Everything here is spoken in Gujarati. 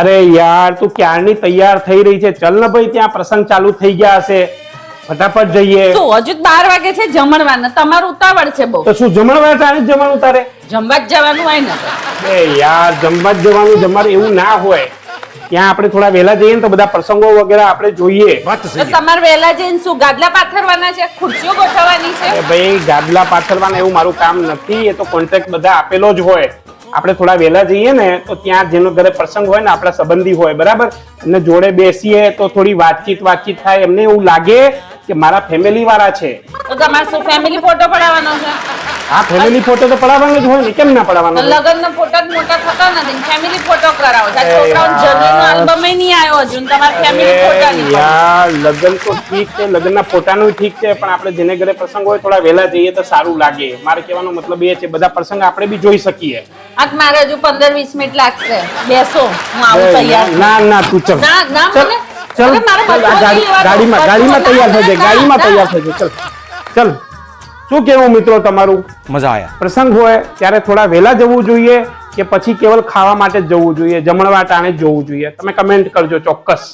અરે યાર તું ક્યારની તૈયાર થઈ રહી છે? ચલ ને ભાઈ ત્યાં પ્રસંગ ચાલુ થઈ ગયા હશે. ફટાફટ જઈએ. તો હજુ બાર વાગે છે જમણવાના તમારું ઉતાવળ છે બહુ. તો શું જમણવાર ટાણે જમણ ઉતારે? જમવા જ જવાનું હોય ને. એ યાર જમવા જ જવાનું જમવાનું એવું ના હોય. ત્યાં આપણે થોડા વહેલા જઈએ ને તો બધા પ્રસંગો વગેરે આપણે જોઈએ. તમારે વહેલા જઈને શું ગાદલા પાથરવાના છે? ખુરશીઓ ગોઠવવાની છે? ભાઈ ગાદલા પાથરવાના એવું મારું કામ નથી. એ તો કોન્ટ્રાક્ટ બધા આપેલો જ હોય. આપણે થોડા વહેલા જઈએ ને તો ત્યાં જેનો ઘરે પ્રસંગ હોય ને આપણા સંબંધી હોય બરાબર? અને જોડે બેસીએ તો થોડી વાતચીત વાતચીત થાય. એમને એવું લાગે કે મારા ફેમિલી વાળા છે. તો તમારે શું ફેમિલી ફોટો પડાવવાનો છે? આ ફેમિલી ફોટો તો પડાવવાનો જ હોય ને કેમ ના પડાવવાનો? લગ્નનો ફોટો જ મોટા થતા નથી ફેમિલી ફોટો કરાવો. છે આ અરે છોકરાઓને યાર. નહીં આવ્યો હજુ તમારે ફેમિલી ફોટા નહીં યાર લગ્ન તો ઠીક છે લગ્નના ફોટાનું ઠીક છે પણ આપણે જેને ઘરે પ્રસંગ હોય થોડા વહેલા જઈએ તો સારું લાગે. મારે કહેવાનો મતલબ એ છે બધા પ્રસંગ આપણે બી જોઈ શકીએ. આ તો મારે હજુ પંદર વીસ મિનિટ લાગશે. બેસો હું આવું તૈયાર. ના ના તું ચલ. ના ના મને ચલ. ગાડીમાં ગાડીમાં તૈયાર થઈ જાય ગાડીમાં તૈયાર થઈ જાય. ચલ ચલ. શું કેવું મિત્રો તમારું? મજા આવ્યા પ્રસંગ હોય ત્યારે થોડા વહેલા જવું જોઈએ કે પછી કેવલ ખાવા માટે જ જવું જોઈએ જમણવા ટાણે જવું જોઈએ? તમે કમેન્ટ કરજો ચોક્કસ.